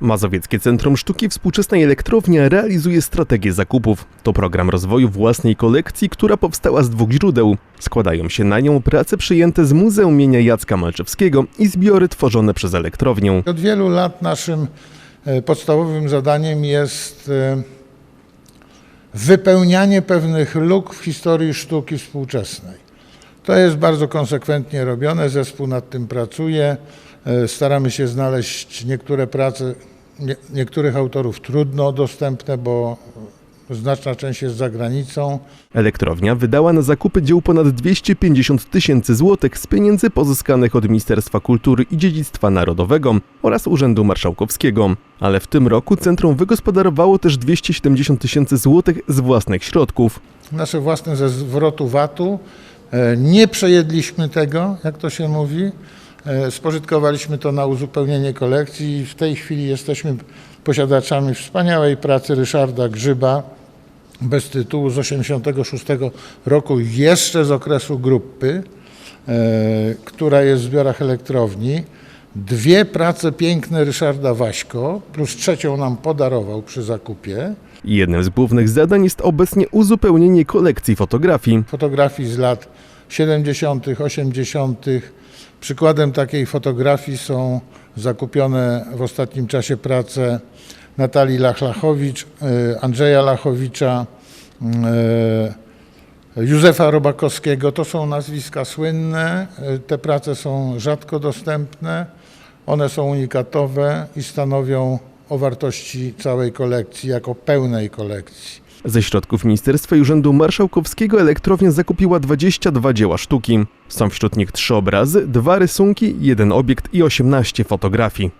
Mazowieckie Centrum Sztuki Współczesnej Elektrownia realizuje strategię zakupów. To program rozwoju własnej kolekcji, która powstała z dwóch źródeł. Składają się na nią prace przyjęte z Muzeum Mienia Jacka Malczewskiego i zbiory tworzone przez elektrownię. Od wielu lat naszym e, podstawowym zadaniem jest e, wypełnianie pewnych luk w historii sztuki współczesnej. To jest bardzo konsekwentnie robione, zespół nad tym pracuje. E, Staramy się znaleźć niektóre prace nie, niektórych autorów trudno dostępne, bo znaczna część jest za granicą. Elektrownia wydała na zakupy dzieł ponad 250 tysięcy złotych z pieniędzy pozyskanych od Ministerstwa Kultury i Dziedzictwa Narodowego oraz Urzędu Marszałkowskiego. Ale w tym roku centrum wygospodarowało też 270 tysięcy złotych z własnych środków. nasze własne ze zwrotu VAT-u. E, Nie przejedliśmy tego, jak to się mówi. E, Spożytkowaliśmy to na uzupełnienie kolekcji i w tej chwili jesteśmy posiadaczami wspaniałej pracy Ryszarda Grzyba bez tytułu z 86 roku, jeszcze z okresu grupy, e, która jest w zbiorach elektrowni. Dwie prace piękne Ryszarda Waśko, plus trzecią nam podarował przy zakupie. Jednym z głównych zadań jest obecnie uzupełnienie kolekcji fotografii. fotografii z lat 70., 80. Przykładem takiej fotografii są zakupione w ostatnim czasie prace Natalii Lachlachowicz, y, Andrzeja Lachowicza, y, Józefa Robakowskiego. To są nazwiska słynne. Te prace są rzadko dostępne. One są unikatowe i stanowią o wartości całej kolekcji jako pełnej kolekcji. Ze środków Ministerstwa i Urzędu Marszałkowskiego elektrownia zakupiła 22 dzieła sztuki. Są wśród nich trzy obrazy, dwa rysunki, jeden obiekt i 18 fotografii.